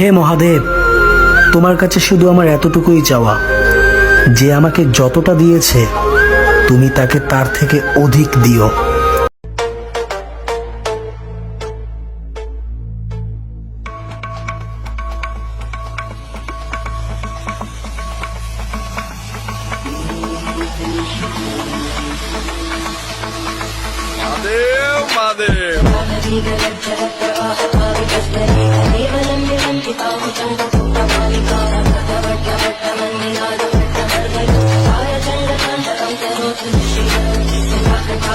হে মহাদেব, তোমার কাছে শুধু আমার এতটুকুই চাওয়া যে আমাকে যতটা দিয়েছে, তুমি তাকে তার থেকে অধিক দিও